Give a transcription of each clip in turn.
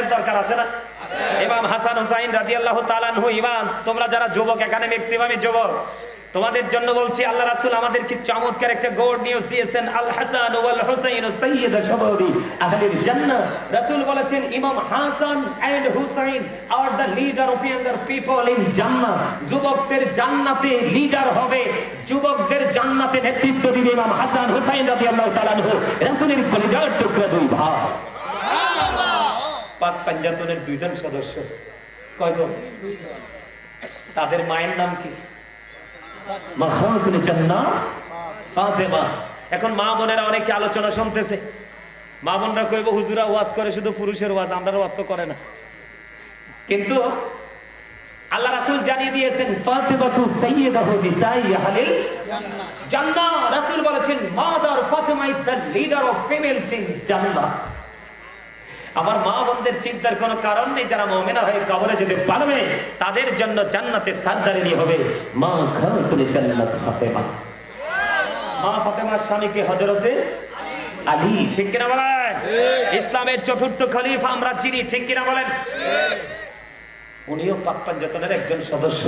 ছেলেদের দরকার আছে না? ইমাম হাসান হুসাইন রাদিয়াল্লাহু তাআলা আনহু, ইমাম, তোমরা যারা যুবক, এখানে ম্যাক্সিমামই যুবক, তোমাদের জন্য বলছি, আল্লাহ রাসূল আমাদের কি চমৎকার একটা গুড নিউজ দিয়েছেন, আল হাসান ওয়াল হুসাইন সাইয়্যিদ শাবাবি আহলিল জান্নাহ। রাসূল বলেছেন, Imam Hasan and Hussain are the leader of younger people in জান্নাহ। যুবকদের জান্নাতে লিডার হবে, যুবকদের জান্নাতে নেতৃত্ব দিবে ইমাম হাসান হুসাইন রাদিয়াল্লাহু তাআলা রাসূলের কলিজার টুকরা দুই ভাই পাক পাঞ্জাতনের দুইজন সদস্য। কয়জন? তাদের মায়ের নাম কি? জান্নাহ ফাতেমা। এখন মা বোনেরা অনেকে আলোচনা শুনতেছে। মা বোনরা কইব হুজুরা ওয়াজ করে শুধু পুরুষের ওয়াজ আমরা ওয়াজ তো করে না। কিন্তু আল্লাহ রাসূল জানিয়ে দিয়েছেন ফাতেমাতু সাইয়্যিদাহু নিসাই আহলিল জান্নাহ রাসূল বলেছেন mother Fatima is the leader of females in জান্নাহ। আমার মা বোনদের চিন্তার কোনো কারণ নেই যারা মুমিনা হয়ে কবরে যেতে পারবে তাদের জন্য জান্নাতে সারদারিনী হবে মা খাতুন জান্নাত ফাতেমা। মা ফাতেমার স্বামীকে হযরতে আলী? ঠিক কিনা বলেন? ইসলামের চতুর্থ খলিফা আমরা চিনি ঠিক কিনা বলেন? উনিও পাক পাঞ্জাতনের একজন সদস্য।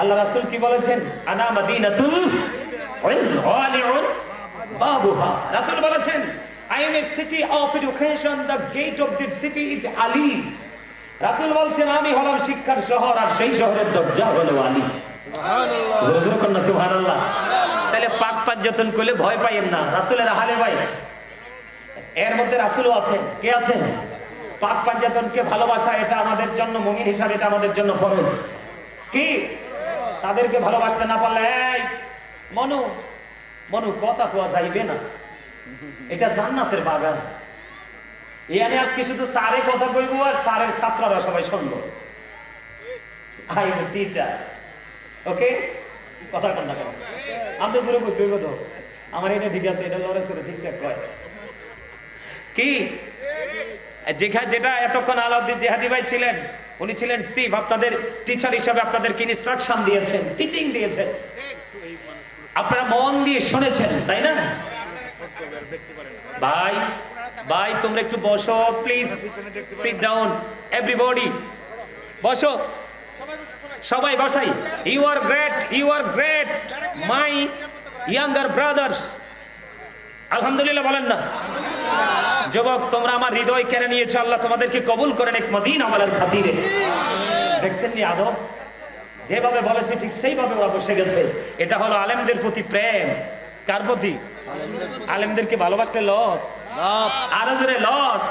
আল্লাহ রাসূল কি বলেছেন? আনা মাদিনাতুল বাবুহা। রাসূল বলেছেন I am a city of education the gate of this city is Ali রাসূল বলছেন আমি হলাম শিক্ষার শহর আর সেই শহরের দরজা হলো আলী। সুবহানাল্লাহ। তাহলে পাক পাঞ্জাতন করলে ভয় পাইয়েন না। রাসূলের আহলে বাইত এর মধ্যে রাসূলও আছেন। কে আছেন? পাক পাঞ্জাতনকে ভালোবাসা এটা আমাদের জন্য মুমিন হিসাবে এটা আমাদের জন্য ফরজ। কি? তাদেরকে ভালোবাসতে না পারলে মনু মনু কথা কোয়া যাইবে না। এটা জান্নাতের বাগান। এখানে আজকে শুধু স্যারে কথা কইব আর স্যারের ছাত্ররা সবাই শুনব। I am teacher. ওকে? কথা না পুরো তো? আমার এটা ঠিক আছে, এটা করে ঠিকঠাক কয়। কি? যেটা এতক্ষণ আলাউদ্দিন জেহাদি ভাই ছিলেন, উনি ছিলেন স্টিভ আপনাদের টিচার হিসাবে ইনস্ট্রাকশন দিয়েছেন টিচিং দিয়েছেন। আপনারা মন দিয়ে শুনেছেন, তাই না? ভাই ভাই তোমরা একটু বসো প্লিজ সিট ডাউন এভরিবডি বসো। সবাই বসাই। You are great you are great my younger brothers আলহামদুলিল্লাহ বলেন না। যুবক, তোমরা আমার হৃদয় কেড়ে নিয়েছো, আল্লাহ তোমাদেরকে কবুল করেন এক মদিন আমলের খাতিরে। দেখছেন নি আদব? যেভাবে বলেছে ঠিক সেইভাবে ওরা বসে গেছে। এটা হলো আলেমদের প্রতি প্রেম। কার প্রতি? আলেমদেরকে ভালোবাসলে লস আরও জোরে লস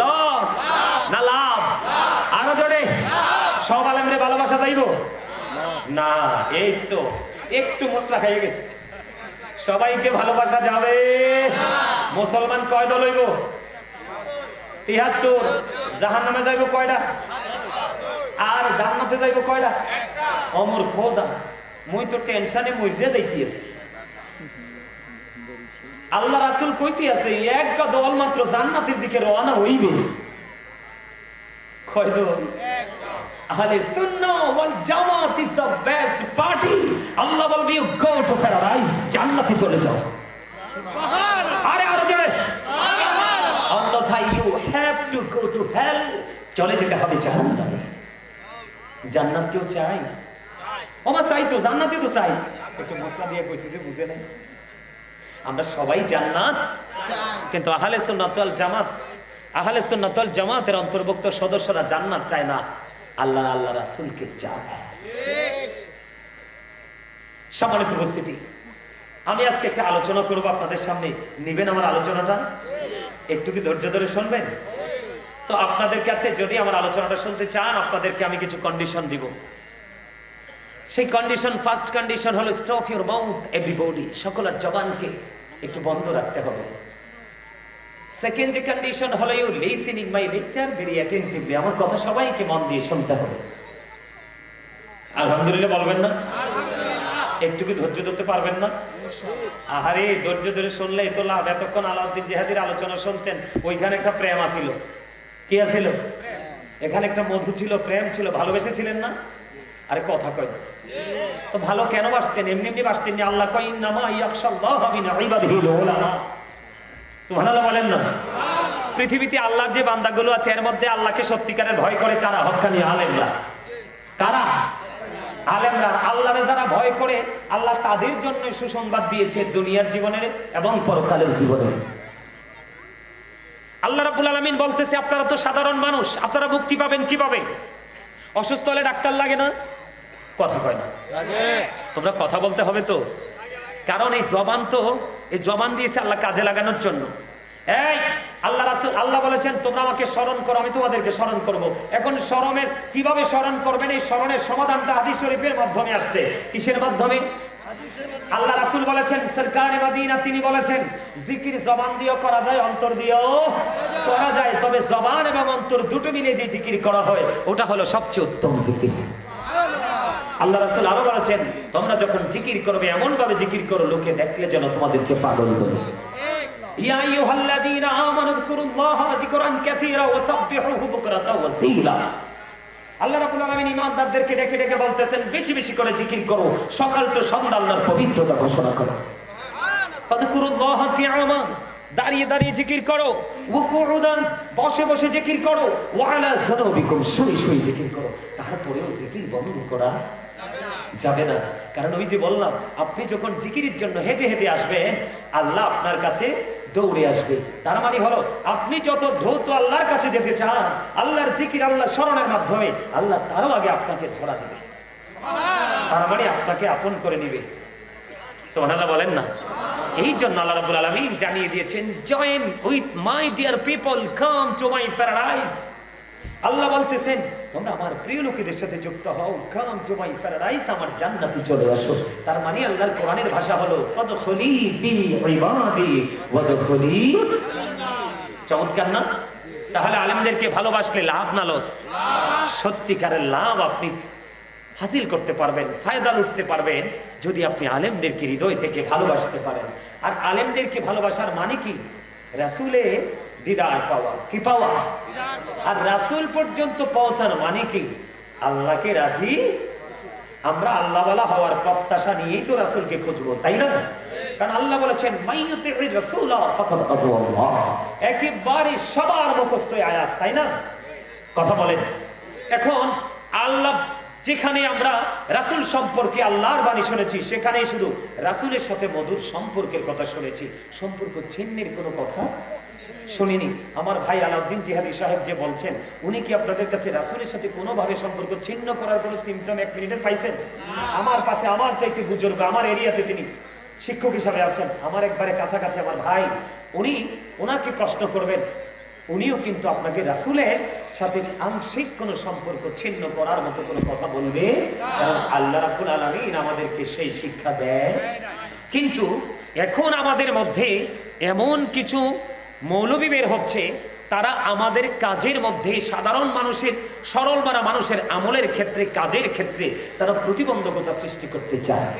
লস না লাভ? আরও জোরে? সব আলেমরে ভালোবাসা যাইবো? না, এই তো, একটু মশলা খাইয়ে গেছে। সবাইকে ভালোবাসা যাবে। মুসলমান কয় দল হইব? তিহাত্তর। জাহান নামে যাইব কয়টা? আর জান্নাতে যাইব কয়টা? অমর খোদা, মুই তো টেনশনে মইরে যাইতেছি। আল্লাহ রাসূল কইতে আছে এক দল মাত্র জান্নাতের দিকে রওনা হইবে। কয় দল? আহলে সুন্নাহ ওয়াল জামাত ইজ দ্য বেস্ট পার্টি আল্লাহ বলবে ইউ গো টু প্যারাডাইস জান্নাতে চলে যাও। আরে আরে জোরে। অন্যথায় you have to go to hell চলে যেতে হবে জাহান্নামে। জান্নাত কেউ চাই ওমা চাই তো জান্নাতে তো চাই। একটু মশলা দিয়ে কইছি যে বুঝে নাই। আমরা সবাই জান্নাত। কিন্তু আহলে সুন্নাত ওয়াল জামাত, আহলে সুন্নাত ওয়াল জামাতের অন্তর্ভুক্ত সদস্যরা জান্নাত চায় না। আল্লাহ আল্লাহ রাসূলকে চায় সম্মানিত উপস্থিতি, আমি আজকে একটা আলোচনা করব আপনাদের সামনে। নিবেন আমার আলোচনাটা? একটু কি ধৈর্য ধরে শুনবেন? তো আপনাদের কাছে যদি আমার আলোচনাটা শুনতে চান, আপনাদেরকে আমি কিছু কন্ডিশন দিব। সেই কন্ডিশন ফার্স্ট কন্ডিশন হলো স্টপ ইউর মাউথ এভরিবডি সকলের জবানকে। একটু বন্ধ রাখতে হবে। সেকেন্ড কন্ডিশন হলো you listening my lecture very attentively আমার কথা সবাইকে মন দিয়ে শুনতে হবে। আলহামদুলিল্লাহ বলবেন না? একটু কি ধৈর্য ধরতে পারবেন না? আহারে ধৈর্য ধরে শুনলে তো লাভ। এতক্ষণ আলাউদ্দিন জেহাদির আলোচনা শুনছেন ওইখানে একটা প্রেম আছিল। কি আছিল? এখানে একটা মধু ছিল প্রেম ছিল। ভালোবেসেছিলেন না? আরে কথা কয় তো ভালো কেন বাসছেন? এমনি এমনি বাসছেন আল্লাহ কয় নামা ইয়াকশাল্লাহ মিন সুবহানাল্লাহ বলেন না। পৃথিবীতে আল্লাহর যে বান্দাগুলো আছে, এর মধ্যে আল্লাহকে সত্যিকারের ভয় করে কারা? হক্কানি আলেমরা। কারা? আলেমরা। আল্লাহরে যারা ভয় করে, আল্লাহ তাদের জন্য সুসংবাদ দিয়েছে দুনিয়ার জীবনের এবং পরকালের জীবনের। আল্লাহ রাব্বুল আলামিন বলতেছে, আপনারা তো সাধারণ মানুষ। আপনারা মুক্তি পাবেন কীভাবে? অসুস্থ হলে ডাক্তার লাগে না? কথা কয় না। তোমরা কথা বলতে হবে তো। কারণ এই জবান তো এই জবান দিয়েছে আল্লাহ কাজে লাগানোর জন্য। এই আল্লাহ রাসুল আল্লাহ বলেছেন তোমরা আমাকে স্মরণ করো আমি তোমাদেরকে স্মরণ করব। এখন স্মরণের কীভাবে স্মরণ করবেন? এই স্মরণের সমাধানটা আদি শরীফের মাধ্যমে আসছে। কিসের মাধ্যমে? আল্লাহ রাসূল বলেছেন, সরকারে মাদিনা তিনি বলেছেন, জিকির জবান দিয়েও করা যায়, অন্তর দিয়েও করা যায়। তবে জবান এবং অন্তর দুটো মিলে যে জিকির করা হয়, ওটা হলো সবচেয়ে উত্তম জিকির। আল্লাহ রাসূল আরও বলেছেন, তোমরা যখন জিকির করবে এমন ভাবে জিকির করো, লোকে দেখলে যেন তোমাদেরকে পাগল বলে। ইয়া আইয়ুহাল্লাযীনা আমানু যকুরুল্লাহা যিকরান কাসীরা ওয়া বুকরাতাও ওয়া আল্লাহ রাব্বুল আলামিন ঈমানদারদেরকে ডেকে ডেকে বলতেছেন, বেশি বেশি করে জিকির করো। সকাল তো সন্ধ্যা পবিত্রতা ঘোষণা করো। দাঁড়িয়ে দাঁড়িয়ে জিকির করো। বসে বসে জিকির করো। শুয়ে শুয়ে জিকির করো। তারপরেও জিকির করা যাবে না। কারণ ওই যে বললাম, আপনি যখন জিকিরের জন্য হেঁটে হেঁটে আসবেন, আল্লাহ আপনার কাছে দৌড়ে আসবে। তার মানে হলো, আপনি যত দ্রুত আল্লাহর কাছে যেতে চান, আল্লাহর জিকির আল্লাহ স্মরণের মাধ্যমে আল্লাহ তারও আগে আপনাকে ধরা দিবে। তার মানে আপনাকে আপন করে নিবে। সোহানাল্লাহ বলেন না। এই জন্য আল্লাহ রাবুল আলমী জানিয়ে দিয়েছেন join with my dear people come to my paradise আল্লাহ বলতেছেন, তোমরা আমার প্রিয় লোকেদের সাথে যুক্ত হও। কাম টু মাই প্যারাডাইস আমার জান্নাতে চলে আসো। তার মানে আল্লাহর কোরআনের ভাষা হলো, ফাদখুলি ফি ইবাদি ওয়াদখুলি চমৎকার না? তাহলে আলেমদেরকে ভালোবাসলে লাভ না লস? সত্যিকারের লাভ আপনি হাসিল করতে পারবেন, ফায়দা লুটতে পারবেন, যদি আপনি আলেমদেরকে হৃদয় থেকে ভালোবাসতে পারেন। আর আলেমদেরকে ভালোবাসার মানে কি? রাসুলে দিদার পাওয়া। কি পাওয়া? আর রাসুল পর্যন্ত পৌঁছানো মানে কি? আল্লাহকে রাজি? আমরা আল্লাহওয়ালা হওয়ার প্রত্যাশা নিয়েই তো রাসুলকে খুঁজবো, তাই না? কারণ আল্লাহ বলেছেন আল্লাহ। একেবারে সবার মুখস্থ আয়াত, তাই না? কথা বলেন। এখন আল্লাহ যেখানে আমরা রাসূল সম্পর্কে আল্লাহর বাণী শুনেছি, সেখানেই শুধু রাসূলের সাথে মধুর সম্পর্কের কথা শুনেছি। সম্পর্ক ছিন্নের কোনো কথা শুনিনি। আমার ভাই আলাউদ্দিন জিহাদি সাহেব যে বলছেন, উনি কি আপনাদের কাছে রাসূলের সাথে কোনোভাবে সম্পর্ক ছিন্ন করার কোনো সিমটম এক মিনিটের পাইছেন? আমার পাশে আমার চাইতে বুজুর্গ, আমার এরিয়াতে তিনি শিক্ষক হিসাবে আছেন। আমার একবারে কাছাকাছি আমার ভাই, উনি ওনাকে প্রশ্ন করবেন উনিও কিন্তু আপনাকে রাসূলের সাথে আংশিক কোনো সম্পর্ক ছিন্ন করার মতো কোনো কথা বলবে। কারণ আল্লাহ রাব্বুল আলামিন আমাদেরকে সেই শিক্ষা দেয় কিন্তু এখন আমাদের মধ্যে এমন কিছু মৌলবী বের হচ্ছে, তারা আমাদের কাজের মধ্যে সাধারণ মানুষের, সরল মারা মানুষের আমলের ক্ষেত্রে, কাজের ক্ষেত্রে তারা প্রতিবন্ধকতা সৃষ্টি করতে চায়।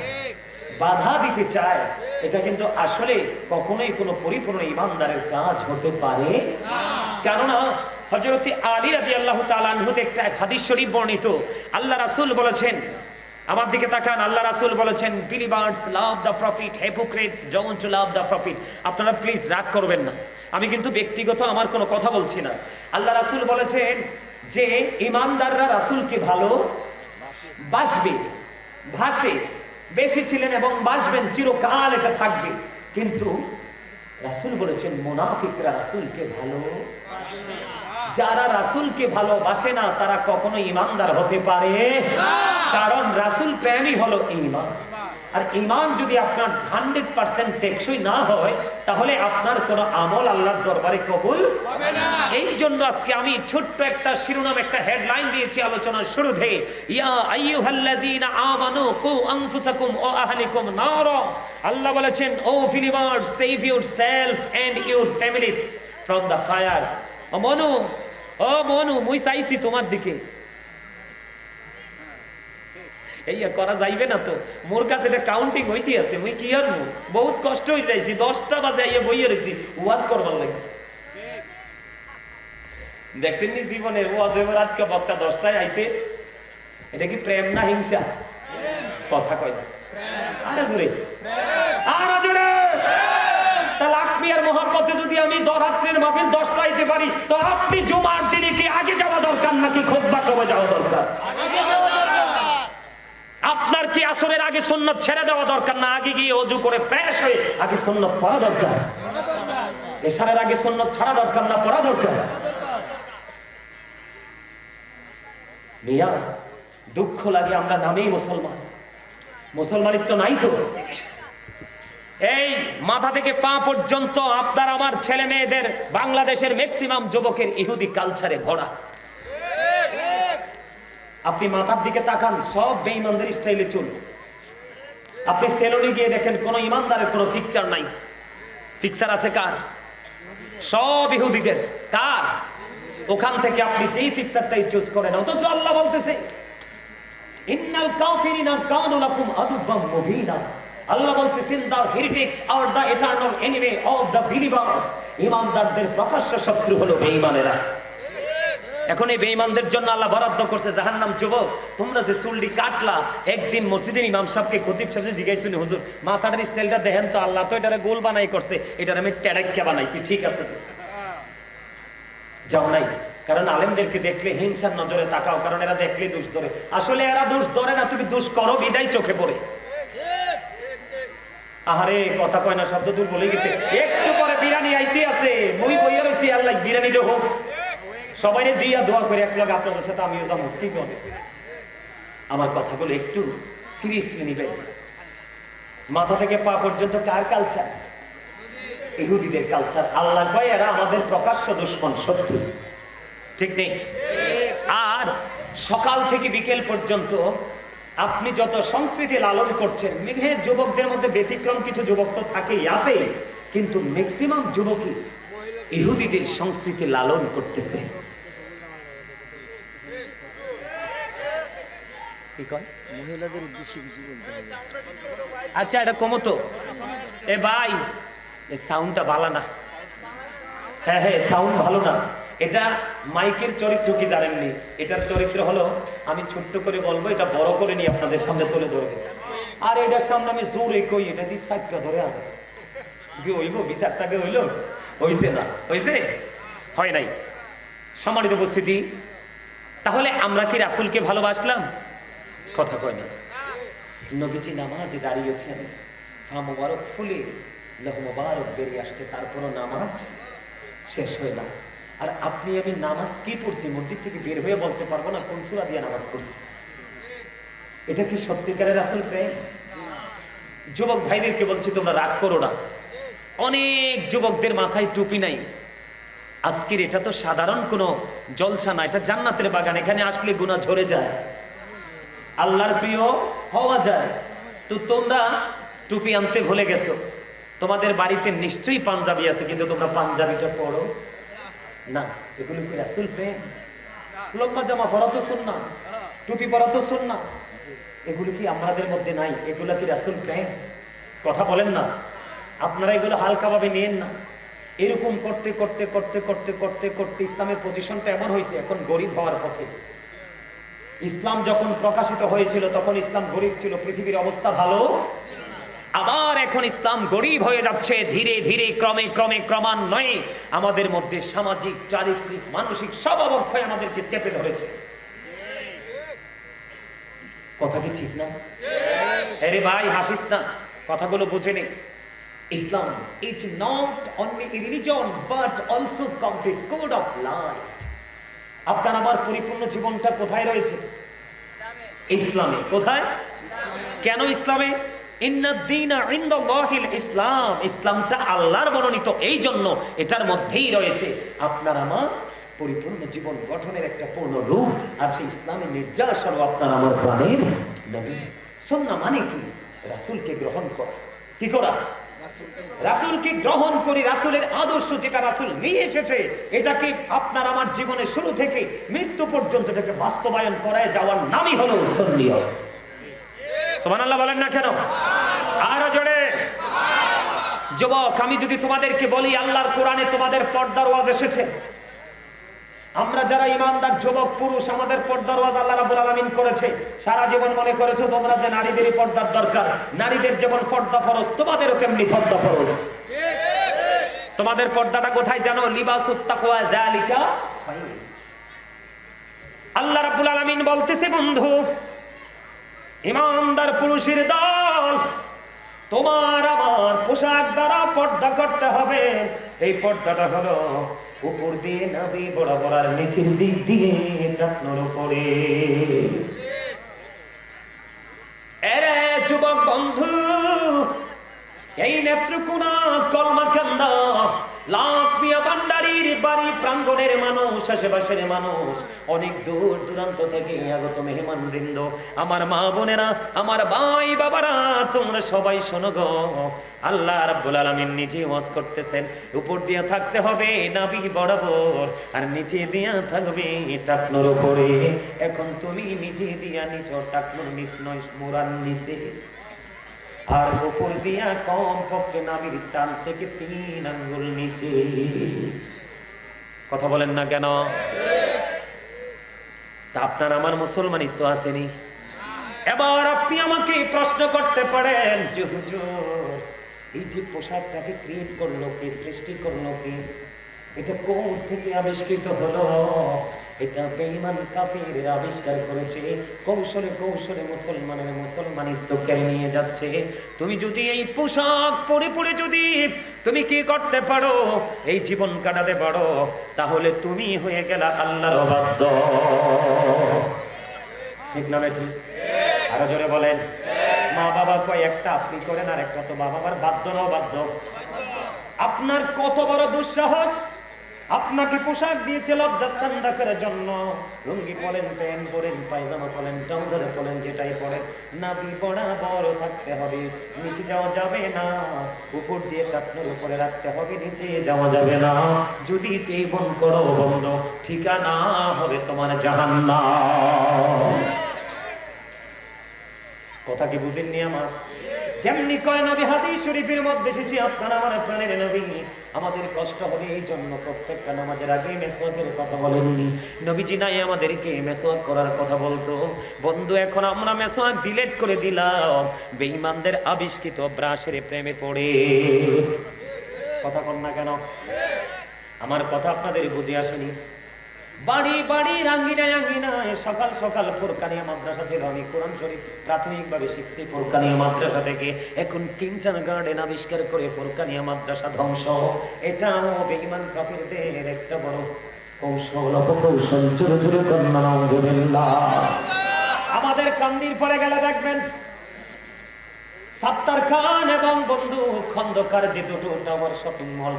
বাধা দিতে চায়, এটা কিন্তু আসলে কখনোই কোনো পরিপূর্ণ ইমানদারের কাজ হতে পারে কেননা হজরতে আলী রাদি আল্লাহ তালানহুতে একটা এক হাদিস শরীফ বর্ণিত, আল্লাহ রাসুল বলেছেন, আমার দিকে তাকান, আল্লাহ রাসুল বলেছেন believers love the prophet hypocrites don't love the prophet আপনারা প্লিজ রাগ করবেন না। আমি কিন্তু ব্যক্তিগত আমার কোনো কথা বলছি না। আল্লাহ রাসুল বলেছেন যে, ইমানদাররা রাসুলকে ভালো বাসবে, ভাসে। বেশি ছিলেন এবং বাসবেন চিরকাল এটা থাকবে। কিন্তু রাসুল বলেছেন, মোনাফিকরা রাসুলকে ভালো যারা রাসুলকে ভালোবাসে না, তারা কখনো ইমানদার হতে পারে কারণ রাসুল প্রেমই হলো ঈমান। আর ইমান যদি আপনার হান্ড্রেড পার্সেন্ট টেকসই না হয়, তাহলে আপনার কোনো আমল আল্লাহর দরবারে কবুল এই জন্য আজকে আমি ছোট্ট একটা শিরোনাম, একটা হেডলাইন দিয়েছি আলোচনার শুরুতে। ইয়া আল্লাহ বলেছেন, O believer save your self and your families from the fire ও মনু ও মনু, মুই চাইছি তোমার দিকে। এই করা যাইবে না তো। মোর কাছে এটা কাউন্টিং হইতে আছে, মুই কি আর বহুত কষ্ট হয়ে যাইছি দশটা বাজে আইয়া বইয়ে রইছি, ওয়াজ করবার লাগে। দেখছেন নি জীবনের ওয়াজ, এবার আজকে বক্তা দশটায় আইতে। এটা কি প্রেম না হিংসা? কথা কয় না। আরে জোরে। আরে জোরে। তাহলে আপনি আর মোহাম্মতে যদি আমি রাত্রের মাহফিল দশটা আইতে পারি, তো আপনি জুমার দিনে কি আগে যাওয়া দরকার নাকি খোদ্া সময় যাওয়া দরকার? আসরের আগে সুন্নত ছেড়ে দেওয়া দরকার না। আগে গিয়ে অজু করে ফ্রেশ হয়ে আগে সুন্নত পড়া দরকার। এসারের আগে সুন্নত ছাড়া দরকার না, পড়া দরকার। মিয়া, দুঃখ লাগে আমরা নামেই মুসলমান। মুসলমানিত্ব নাই তো? এই মাথা থেকে পা পর্যন্ত আপনার, আমার ছেলে মেয়েদের, বাংলাদেশের ম্যাক্সিমাম যুবকের ইহুদি কালচারে ভরা। আপনি মাথার দিকে তাকান, সব বেঈমানদের স্টাইলে চুল আপনি সেলুনে গিয়ে দেখেন, কোন ইমানদারের কোনো ফিকচার নাই। ফিক্সার আছে কার? সব ইহুদিদের। কার? ওখান থেকে আপনি যেই ফিক্সারটাই চুজ করেন, অথচ আল্লাহ বলতেছে, ইন্নাল কাফিরিনা কানু লাকুম আদুব্বাম মুবিনা। আল্লাহ বলতেছেন the heretics are the eternal enemy of the believers ইমানদারদের প্রকাশ্য শত্রু হলো বেঈমানেরা। এখন এই বেঈমানদের জন্য আল্লাহ বরাদ্দ করছে, জাহান্নাম যুবক, তোমরা যে চুলটি কাটলা, একদিন মসজিদের ইমাম সাহেবকে খতিব সাহেব জিজ্ঞাসা হুজুর, মাথাটার স্টাইলটা দেখেন তো, আল্লাহ তো এটারে গোল বানাই করছে, এটার আমি টেডাক্কা বানাইছি, ঠিক আছে? যাও নাই, কারণ আলেমদেরকে দেখলে হিংসার নজরে তাকাও, কারণ এরা দেখলে দোষ ধরে। আসলে এরা দোষ ধরে না, তুমি দোষ করো, বিদায় চোখে পড়ে। আহারে, কথা কয় না, শব্দ দূর বলে গেছে। একটু পরে বিরিয়ানি আইতে আছে, মুই বইয়া রইছি, আল্লাহ বিরিয়ানিটা হোক। সবাই দিয়া দোয়া করে এক লগে আপনাদের সাথে আমিও যাব, কি করে আমার কথাগুলো একটু সিরিয়াসলি নিবেন। মাথা থেকে পা পর্যন্ত কার কালচার ইহুদিদের কালচার আল্লাহ কয়, এরা আমাদের প্রকাশ্য দুশ্মন, শত্রু। ঠিক নেই? আর সকাল থেকে বিকেল পর্যন্ত আপনি যত সংস্কৃতি লালন করছেন, মেঘে যুবকদের মধ্যে ব্যতিক্রম কিছু যুবক তো থাকেই, আছে। কিন্তু ম্যাক্সিমাম যুবকই ইহুদিদের সংস্কৃতি লালন করতেছে। কি কয়? মহিলাদের উদ্দেশ্যে কিছু বলতে আচ্ছা এটা কমো তো। এ ভাই এই সাউন্ডটা ভালো না। হ্যাঁ হ্যাঁ সাউন্ড ভালো না। এটা মাইকের চরিত্র কি জানেননি এটার চরিত্র হলো আমি ছোট্ট করে বলব এটা বড় করে নিয়ে আপনাদের সামনে তুলে ধরবে। আর এটার সামনে আমি জোরে কই এটা দিয়ে সাতটা ধরে আগে কি হইব? বিচারটাকে হইল? হইছে না। হইছে? হয় নাই। সম্মানিত উপস্থিতি তাহলে আমরা কি রাসুলকে ভালোবাসলাম? কথা কয় না। নবীজি নামাজে দাঁড়িয়েছেন। ফা মোবারক ফুলে, লহ মোবারক বেরিয়ে আসছে, তারপরও নামাজ শেষ হয়ে না। আর আপনি, আমি নামাজ কি পড়ছি, মসজিদ থেকে বের হয়ে বলতে পারব না, কোন সুরা দিয়ে নামাজ পড়ছি? এটা কি সত্যিকারের আসল প্রেম? যুবক ভাইদেরকে বলছি, তোমরা রাগ করো না। অনেক যুবকদের মাথায় টুপি নাই। আজকের এটা তো সাধারণ কোনো জলসা না, এটা জান্নাতের বাগান। এখানে আসলে গুণা ঝরে যায়। আল্লাহর প্রিয় হওয়া যায়। তো তোমরা টুপি আনতে ভুলে গেছো। তোমাদের বাড়িতে নিশ্চয়ই পাঞ্জাবি আছে, কিন্তু তোমরা পাঞ্জাবিটা পড়ো। না, এগুলো কি রাসুল প্রেম? লম্বা জামা পরা তো শুন না টুপি পরা তো শুন না এগুলো কি আমাদের মধ্যে নাই? এগুলো কি রাসুল প্রেম? কথা বলেন না। আপনারা এগুলো হালকাভাবে নিয়েন না। এরকম করতে করতে করতে করতে করতে করতে ইসলামের পজিশনটা এমন হয়েছে, এখন গরিব হওয়ার পথে। ইসলাম যখন প্রকাশিত হয়েছিল, তখন ইসলাম গরিব ছিল। পৃথিবীর অবস্থা ভালো? আবার এখন ইসলাম গরিব হয়ে যাচ্ছে। ধীরে ধীরে, ক্রমে ক্রমে ক্রমান্বয়ে আমাদের মধ্যে সামাজিক, চারিত্রিক, মানসিক সব অবক্ষয় আমাদেরকে চেপে ধরেছে। কথা কি ঠিক না? আরে ভাই, হাসিস না। কথাগুলো বুঝে নে। Islam is not only religion but also complete code of life আপনার আমার পরিপূর্ণ জীবনটা কোথায় রয়েছে? ইসলামে। কোথায়? কেন ইসলামে? ইসলাম। ইসলামটা আল্লাহর মনোনীত, এই জন্য এটার মধ্যেই রয়েছে। আপনার আমার পরিপূর্ণ জীবন গঠনের একটা পূর্ণ রূপ, আর সেই ইসলামের নির্যাস আপনার আমার প্রাণের নবী। সন্না মানে কি? রাসূলকে গ্রহণ করা। কি করা? রাসূলকে গ্রহণ করি, রাসূলের আদর্শ যেটা রাসূল নিয়ে এসেছে, এটাকে আপনার আমার জীবনের শুরু থেকে মৃত্যু পর্যন্ত থেকে বাস্তবায়ন করায় যাওয়ার নামই হলো সন্নিয়ত। আল্লাহ বলেন না কেন? আরও জোরে। যুবক, আমি যদি তোমাদেরকে বলি, আল্লাহর কোরআনে তোমাদের পর্দার ওয়াজ এসেছে। আমরা যারা ইমানদার যুবক, পুরুষ, আমাদের পর্দার ওয়াজ আল্লাহ রাব্বুল আলামিন করেছে, সারা জীবন মনে করেছ তোমরা যে নারীদেরই পর্দার দরকার। নারীদের যেমন পর্দা ফরজ, তোমাদেরও তেমনি পর্দা ফরজ। তোমাদের পর্দাটা কোথায় জানো? লিবাসুত তাকওয়া যালিকা খায়র। আল্লাহ রাব্বুল আলামিন বলতেছে, বন্ধু, ইমানদার পুরুষের দল তোমার আমার পোশাক দ্বারা পর্দা করতে হবে। এই পর্দাটা হলো উপর দিয়ে নাবি বরাবর আর নিচের দিক দিয়ে যত্নর উপরে। এরে যুবক বন্ধু, এই নেত্রকোনা কলমাকান্দা আমার মা বোনেরা, আমার ভাই বাবারা, তোমরা সবাই শোনো গো। আল্লাহ রাব্বুল আলামিন নিজে ওয়াজ করতেছেন, উপর দিয়ে থাকতে হবে নাভি বরাবর, আর নিচে দিয়া থাকবে টাকনোর উপরে। এখন তুমি নিচে দিয়া নিচ, টাকনোর নিচ নয় মোরান নিচে। আর উপর দিয়া কম পক্ষে নাবির চাল থেকে তিন আঙ্গুল নিচে। কথা বলেন না কেন? তা আপনার আমার মুসলমানিত্ব আসেনি। এবার আপনি আমাকে প্রশ্ন করতে পারেন, যে হুজুর, এই যে পোশাকটাকে ক্রিয়েট করল কি, সৃষ্টি করল কি, এটা কোন থেকে আবিষ্কৃত হলো? এটা বেঈমান কাফিরের আবিষ্কার করেছে, কৌশলে কৌশলে মুসলমানের মুসলমানিত্ব কেড়ে নিয়ে যাচ্ছে। তুমি যদি এই পোশাক পরে পরে যদি তুমি কি করতে পারো, এই জীবন কাটাতে পারো, তাহলে তুমি হয়ে গেলা আল্লাহর অবাধ্য। ঠিক না ঠিক আরও জোরে বলেন। মা বাবা কয়, একটা আপনি করেন আর একটা তো বাবা মার বাধ্য না বাধ্য আপনার কত বড় দুঃসাহস? আপনাকে পোশাক দিয়েছে লজ্জাস্থান রাখার জন্য। লুঙ্গি পরেন, প্যান্ট পরেন, পায়জামা পরেন, ট্রাউজার পরেন, যেটাই পরেন নাবি বরাবর থাকতে হবে, নিচে যাওয়া যাবে না। উপর দিয়ে টাকনোর উপরে রাখতে হবে, নিচে যাওয়া যাবে না। যদি তে বন করো বন্ধ, ঠিকানা হবে তোমার জাহান্নাম। কথা কি বুঝেননি আমার? যেমনি কয় নবী হাদিস শরীফের মধ্যে এসেছি, আপনার আমার প্রাণের নবী। আমাদের কষ্ট হবে এই জন্য প্রত্যেকটা নামাজের আগে মেসওয়াকের কথা বলেননি। নবীজি নাই আমাদেরকে মেসওয়াক করার কথা বলতো। বন্ধু, এখন আমরা মেসওয়াক ডিলেট করে দিলাম। বেঈমানদের আবিষ্কৃত ব্রাশের প্রেমে পড়ে। কথা কন না কেন? আমার কথা আপনাদের বুঝে আসেনি। বাড়ি বাড়ি রাঙ্গিনায় আঙ্গিনায় সকাল সকাল ফুরকানিয়া মাদ্রাসা ছিল। আমি কোরআন শরীফ প্রাথমিকভাবে শিখছি ফুরকানিয়া মাদ্রাসা থেকে। এখন কিংটন গার্ডেন আবিষ্কার করে ফুরকানিয়া মাদ্রাসা ধ্বংস। এটাও বেঈমান কাফিরদের একটা বড় কৌশল। অপকৌশল কন্যা আমাদের কান্দির পরে গেলে দেখবেন সাত্তার খান এবং বন্ধু খন্দকার যে দুটো টাওয়ার শপিং মল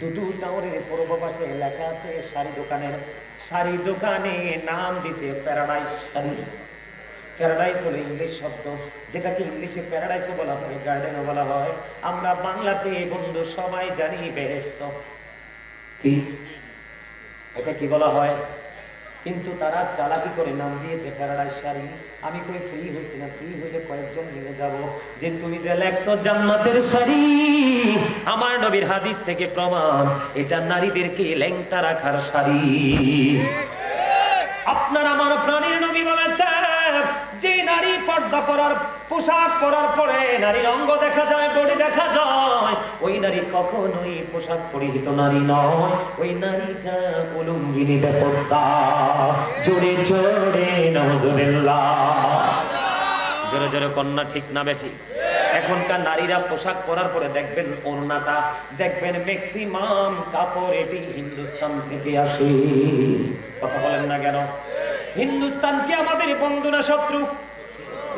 দুটো টাওয়ারের পূর্ব পাশে লেখা আছে শাড়ি দোকানের, শাড়ি দোকানে নাম দিছে প্যারাডাইস শাড়ি। প্যারাডাইস হলো ইংলিশ শব্দ, যেটাকে ইংলিশে প্যারাডাইসও বলা হয় গার্ডেনও বলা হয়। আমরা বাংলাতে বন্ধু সবাই জানি বেহেস্ত কি? এটা কি বলা হয়? কিন্তু তারা চালাকি করে নাম দিয়েছে প্যারাডাইস শাড়ি আমি কই ফ্রি হয়েছি না? ফ্রি হইলে কয়েকজন নিয়ে যাব। যে তুমি যে লেখছো জান্নাতের শাড়ি আমার নবীর হাদিস থেকে প্রমাণ, এটা নারীদেরকে ল্যাংটা রাখার শাড়ি আপনার আমার প্রাণীর নবী বলেছেন, যে নারী পর্দা পরার, পোশাক পরার পরে নারীর অঙ্গ দেখা যায়, বডি দেখা যায়, ওই নারী কখনোই পোশাক পরিহিত নারী নয়। ওই নারীটা উলুঙ্গিনী বেপত্তা জোরে জোরে, নজরুল্লাহ। জোরে জোরে কন্যা ঠিক না বেঠিক এখনকার নারীরা পোশাক পরার পরে দেখবেন ওড়নাটা দেখবেন ম্যাক্সিমাম কাপড় এটি হিন্দুস্তান থেকে আসে। কথা বলেন না কেন? হিন্দুস্তান কি আমাদের বন্ধু না শত্রু?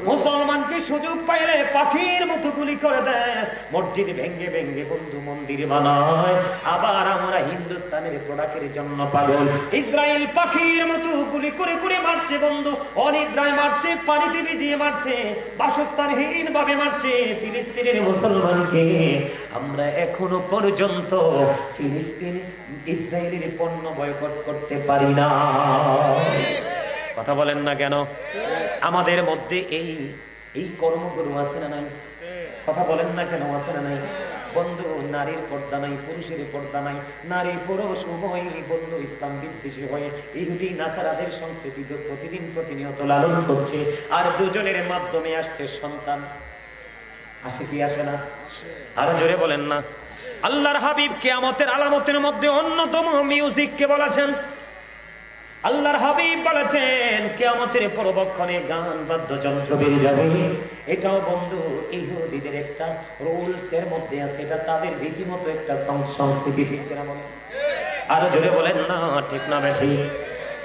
মুসলমানকে সুযোগ পাইলে পাখির মতো গুলি করে দেয়। মসজিদ ভেঙ্গে ভেঙ্গে বন্ধু মন্দির বানায়। আবার আমরা হিন্দুস্তানের প্রোডাক্টের জন্য পাগল। ইসরায়েল পাখির মতো গুলি করে করে মারছে বন্ধু। অনিদ্রায় মারছে, পানিতে ভিজিয়ে মারছে, বাসস্থানহীন ভাবে মারছে ফিলিস্তিনের মুসলমানকে। আমরা এখনও পর্যন্ত ফিলিস্তিন ইসরায়েলের পণ্য বয়কট করতে পারি না। কথা বলেন না কেন? আমাদের মধ্যে এই এই কর্মগুলো আছে না নাই? কথা বলেন না কেন আছে না নাই? বন্ধু, নারীর পর্দা নাই, পুরুষের পর্দা নাই, নারী, পুরুষ উভয় বন্ধু, ইসলাম বিদ্বেষী হয়ে ইহুদি, নাসারাদের সংস্কৃতি প্রতিদিন প্রতিনিয়ত লালন করছে, আর দুজনের মাধ্যমে আসছে সন্তান। আসে কি আসে না? আরও জোরে বলেন না। আল্লাহর হাবিব কেয়ামতের আলামতের মধ্যে অন্যতম মিউজিককে বলেছেন? আল্লাহর হাবিব বলেছেন, কেয়ামতের পরবক্ষণে গান, বাদ্যযন্ত্র বেরিয়ে যাবে। এটাও বন্ধু, ইহুদিদের একটা রুলস এর মধ্যে আছে, এটা তাদের রীতিমতো একটা সংস্কৃতি, ঠিক কিনা বলেন? আরও জোরে বলেন না, ঠিক না বেঠি?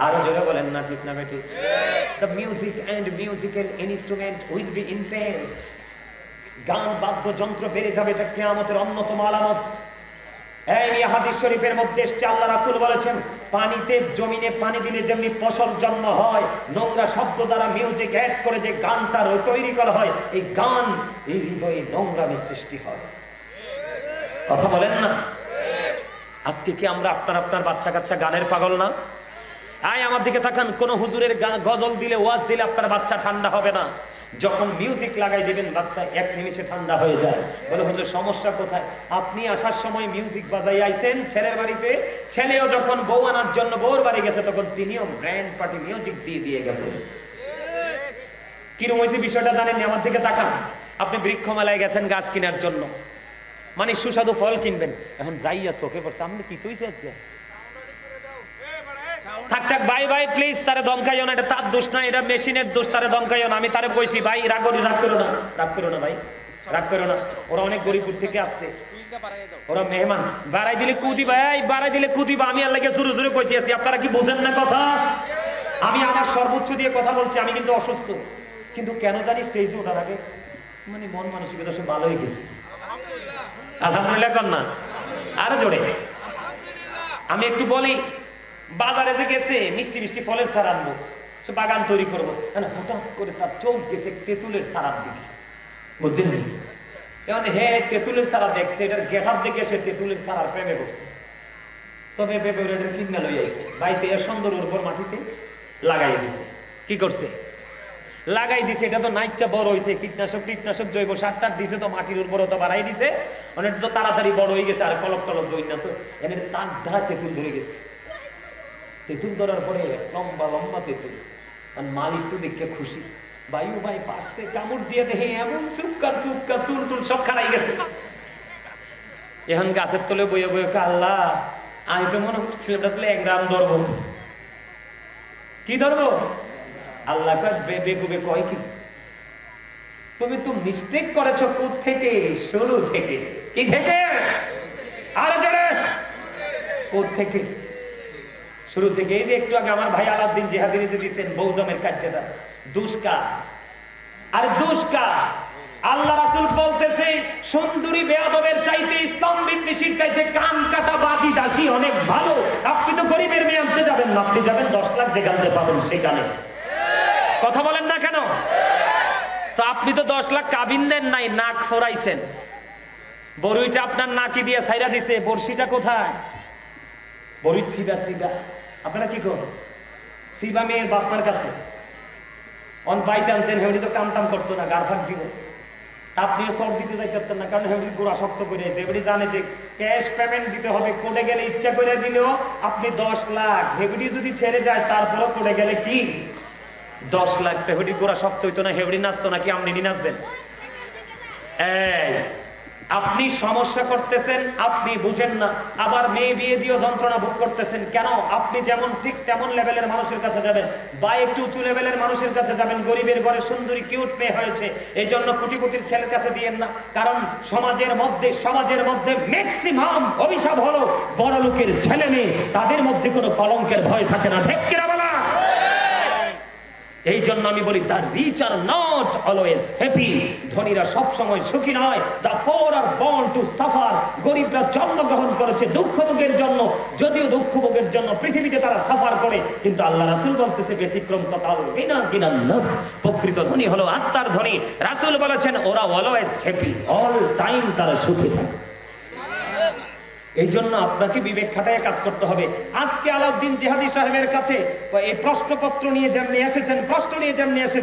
আরও জোরে বলেন না, ঠিক না বেঠি? The music and musical instrument will be intensed গান, বাদ্যযন্ত্র বেড়ে যাবে, এটা কেয়ামতের অন্যতম আলামত। এই হাদিস শরীফের মধ্যে এসছে, আল্লাহ রাসূল বলেছেন পানিতে, জমিনে পানি দিলে যেমনি ফসল জন্ম হয়, নোংরা শব্দ দ্বারা মিউজিক অ্যাড করে যে গান তার তৈরি করা হয়, এই গান এই হৃদয়ে নোংরামি সৃষ্টি হয়। কথা বলেন না? আজকে কি আমরা আপনার আপনার বাচ্চা কাচ্চা গানের পাগল না? আয় আমার দিকে তাকান, কোন হুজুরের গজল দিলে, ওয়াজ দিলে আপনার বাচ্চা ঠান্ডা হবে না। যখন মিউজিক লাগাই দিবেন, বাচ্চা এক নিমিষে ঠান্ডা হয়ে যায়। বলে, হুজুর, সমস্যা কোথায়? আপনি আসার সময় মিউজিক বাজাই আইছেন, ছেলের বাড়িতে। ছেলেও যখন বউ আনার জন্য বউর বাড়ি গেছে, তখন তিনিও ব্র্যান্ড পার্টি মিউজিক দিয়ে দিয়ে গেছে কিরম হয়েছে বিষয়টা জানেন আমার দিকে তাকান। আপনি বৃক্ষ মেলায় গেছেন গাছ কেনার জন্য। মানে সুস্বাদু ফল কিনবেন। এখন যাইয়া চোখে পড়ছে আপনি কি তুইছে আজকে? থাক থাক ভাই ভাই প্লিজ তারে ধমকাইও না, এটা তার দোষ না, এটা মেশিনের দোষ, তারে ধমকাইও না, আমি তারে কইছি, ভাই, রাগ করি, রাগ করো না, রাগ করো না, ভাই, রাগ করো না। ওরা অনেক গরিবপুর থেকে আসছে। ওরা মেহমান, বাড়াই দিলে কুদি ভাই বাড়াই দিলে কুদি বা আমি আল্লাহকে শুরু শুরু কইতে আছি, আপনারা কি বুঝেন না কথা? আমি আমার সর্বোচ্চ দিয়ে কথা বলছি, আমি কিন্তু অসুস্থ। কিন্তু কেন জানি স্টেজে ওঠার আগে মানে মন মানসিকতা সব ভালো হয়ে গেছে। আলহামদুলিল্লাহ। না আরও জোরে। আমি একটু বলি বাজারে যে গেছে, মিষ্টি মিষ্টি ফলের চারা আনব। সে বাগান তৈরি করব। হঠাৎ করে তার চোখ গেছে তেঁতুলের চারার দিকে। বুঝছেন? এখন হে, তেঁতুলের চারা দেখছে, এটার গেট আপ দেখে সে তেঁতুলের চারার প্রেমে করছে তবে ওটা সিগন্যাল হয়ে বাড়িতে এর সুন্দর উর্বর মাটিতে লাগাই দিছে। কি করছে? লাগাই দিছে, এটা তো নাইচা বড় হয়েছে কীটনাশক কীটনাশক জৈব সার টার দিছে তো মাটির উর্বরতা বাড়াই দিছে। এটা তো তাড়াতাড়ি বড় হয়ে গেছে, আর কলক টলক দই না তো। এনে তার ধারা তেঁতুল ধরে গেছে। তেঁতুল ধরার পরে লম্বা লম্বা তেঁতুল। আর মালিক তো দেখে খুশি। বায়ু ভাই, পাকছে, কামড় দিয়ে দেখে এমন চুপকার চুপকার, চুল টুল সব খারাই গেছে। এখন গাছের তলে বইয়ে বইয়ে আল্লাহ, আমি তো মনে এটা তাহলে এক গ্রাম ধরবো। কি ধরবো? আল্লাহ কয়, বে কয় কি? তুমি তো মিস্টেক করেছ কোথ থেকে শুরু থেকে। কি থেকে? আরে জোরে কোথ থেকে শুরু থেকে এই যে একটু আগে আমার ভাই আলাউদ্দিন জেহাদিনী যে দিচ্ছেন বৌজমের কার্যটা, দুষ্কার। আর দুষ্কার। আল্লাহ রাসূল বলতেছে, সুন্দরী বেয়াদবের চাইতে বিদ্বেষীর চাইতে কান কাটা বাদি দাসী অনেক ভালো। আপনি তো গরিবের মেয়ে আনতে যাবেন না, আপনি যাবেন দশ লাখ যেখানে পাবেন সেখানে। কথা বলেন না কেন? তো আপনি তো দশ লাখ কাবিন দেন নাই, নাক ফোরাইছেন। বরুইটা আপনার নাকি দিয়ে সাইরা দিছে বর্ষিটা কোথায়? বরুই সিবা সিবা আপনারা কি করেন সিবা মেয়ের বাপমার কাছে অন বাইতে আনছেন হেউনি তো কাম টাম করতো না, গার ফাঁক দিব। আপনিও সব দিতে যাইতেন না, কারণ হেউনি গোড়া শক্ত করে আছে। জানে যে ক্যাশ পেমেন্ট দিতে হবে কোর্টে গেলে ইচ্ছা করে দিলেও আপনি দশ লাখ। হেবড়ি যদি ছেড়ে যায়, তারপরও কোর্টে গেলে কি? দশ লাখ হেবড়ি গোড়া শক্ত হইতো না হেবড়ি নাচতো নাকি, আপনি নাচবেন? এই আপনি সমস্যা করতেছেন, আপনি বুঝেন না। আবার মেয়ে বিয়ে দিয়েও যন্ত্রণা ভোগ করতেছেন। কেন? আপনি যেমন ঠিক তেমন লেভেলের মানুষের কাছে যাবেন। বা একটু উঁচু লেভেলের মানুষের কাছে যাবেন। গরিবের ঘরে সুন্দরী কিউট মেয়ে হয়েছে। এই জন্য কোটি কোটির ছেলের কাছে দিয়েন না। কারণ সমাজের মধ্যে সমাজের মধ্যে ম্যাক্সিমাম অভিশাপ হলো বড় লোকের ছেলে মেয়ে। তাদের মধ্যে কোনো কলঙ্কের ভয় থাকে না। ঠিক এই জন্য আমি বলি the rich are not always happy ধনীরা সব সময় সুখী নয়। The poor are born to suffer গরিবরা জন্মগ্রহণ করেছে দুঃখ ভোগের জন্য। যদিও দুঃখ ভোগের জন্য পৃথিবীতে তারা সাফার করে, কিন্তু আল্লাহ রাসূল বলতেছে, ব্যতিক্রম কথা বিনা বিনা নফস প্রকৃত ধনী হলো আত্মার ধনী। রাসূল বলেছেন, ওরা অলওয়েজ হ্যাপি অল টাইম তারা সুখী থাকে। এই জন্য আপনাকে বিবেক খাটায় কাজ করতে হবে। আজকে আলাউদ্দিন জেহাদি সাহেবের কাছে এই প্রশ্নপত্র নিয়ে যেমনি এসেছেন, প্রশ্ন নিয়ে যেমনি এসেছেন